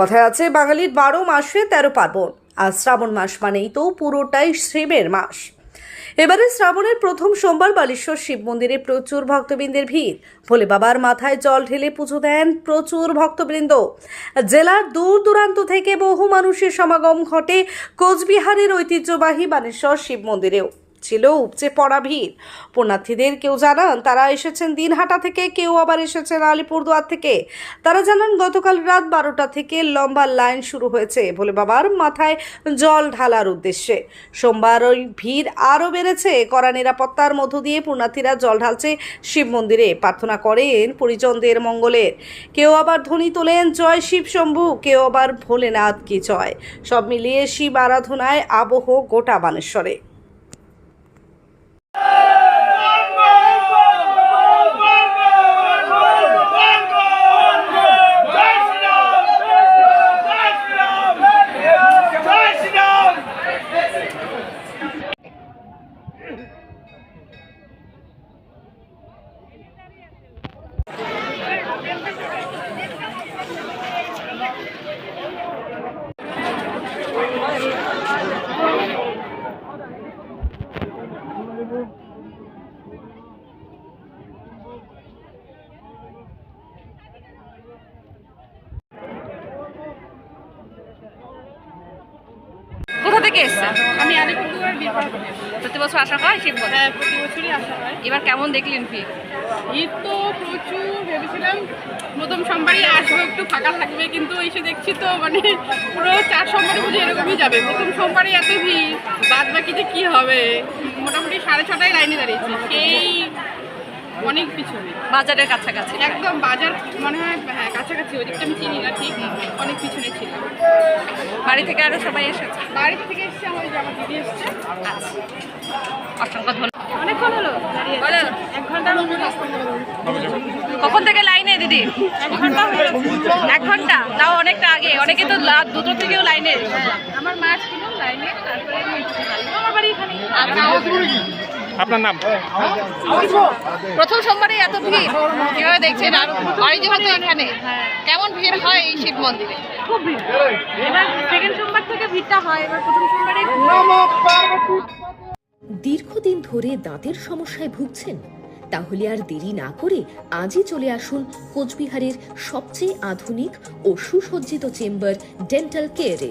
কথায় আছে, বাঙালির বারো মাসে তেরো পার্বণ, আর শ্রাবণ মাস মানেই তো পুরোটাই শিবের মাস। এবারে শ্রাবণের প্রথম সোমবার বালেশ্বর শিব মন্দিরে প্রচুর ভক্তবৃন্দের ভিড়। ভোলে বাবার মাথায় জল ঢেলে পুজো দেন প্রচুর ভক্তবৃন্দ। জেলার দূর দূরান্ত থেকে বহু মানুষের সমাগম ঘটে কোচবিহারের ঐতিহ্যবাহী বানেশ্বর শিব মন্দিরেও। ছিল উপচে পড়া ভিড়। পুণ্যার্থীদের কেউ জানান, তারা এসেছেন দিনহাটা থেকে, কেউ আবার এসেছেন আলিপুরদুয়ার থেকে। তারা জানান, গতকাল রাত বারোটা থেকে লম্বা লাইন শুরু হয়েছে, ভোলে বাবার মাথায় জল ঢালার উদ্দেশ্যে। সোমবার ওই ভিড় আরও বেড়েছে, কড়া নিরাপত্তার মধ্য দিয়ে পুণ্যার্থীরা জল ঢালছে শিব মন্দিরে। প্রার্থনা করেন পরিজনদের মঙ্গলের। কেউ আবার ধ্বনি তোলেন, জয় শিব শম্ভু কেউ আবার ভোলেনাথ কি জয়। সব মিলিয়ে শিব আরাধনায় আবহ গোটা বানেশ্বরে। থেকে এসছেন? আমি আলিপুরদুয়ার বিরপাড়া থেকে। এসেছি। প্রতি বছর আসা হয় শিব হ্যাঁ প্রতি বছরই আসা হয়। এবার কেমন দেখলেন ভিড় ঈদ তো প্রচুর ভেবেছিলাম প্রথম সোমবারই আসব একটু ফাঁকা থাকবে কিন্তু এসে দেখছি তো মানে পুরো চার সোমবারই পুজো এরকমই যাবে। প্রথম সোমবারই এত ভিড় বাদ বাকি যে কী হবে? মোটামুটি সাড়ে ছটায় লাইনে দাঁড়িয়েছি। সেই অনেক পিছনে। বাজারের কাছাকাছি। একদম বাজার মনে হয় হ্যাঁ কাছাকাছি ওদিকটা আমি চিনি না ঠিক অনেক পিছনে ছিলাম। বাড়ি থেকে আরও সবাই এসেছে? বাড়ি থেকে এসছে আমার দিদি এসছে। আচ্ছা। অসংখ্য ধন্যবাদ। অনেকক্ষণ হলো দাঁড়িয়ে এক ঘণ্টার কখন থেকে লাইনে দিদি? এক ঘণ্টা এক ঘণ্টা? তাও অনেকটা আগে। অনেকে তো দুটো থেকেও লাইনে। আমার মা ছিল লাইনে তারপরে আমি এসেছি বাড়ি। আমার বাড়ি এখানে আপনার নাম? প্রথম সোমবারে এত ভিড় কীভাবে দেখছেন? আর অরিজিনাল তো এখানে। কেমন ভিড় হয় এই শিব মন্দিরে? খুব ভিড়। এবার সেকেন্ড সোমবার থেকে ভিড়টা হয় এবার প্রথম সোমবারে দীর্ঘদিন ধরে দাঁতের সমস্যায় ভুগছেন তাহলে আর দেরি না করে আজই চলে আসুন কোচবিহারের সবচেয়ে আধুনিক ও সুসজ্জিত চেম্বার ডেন্টাল কেয়ারে।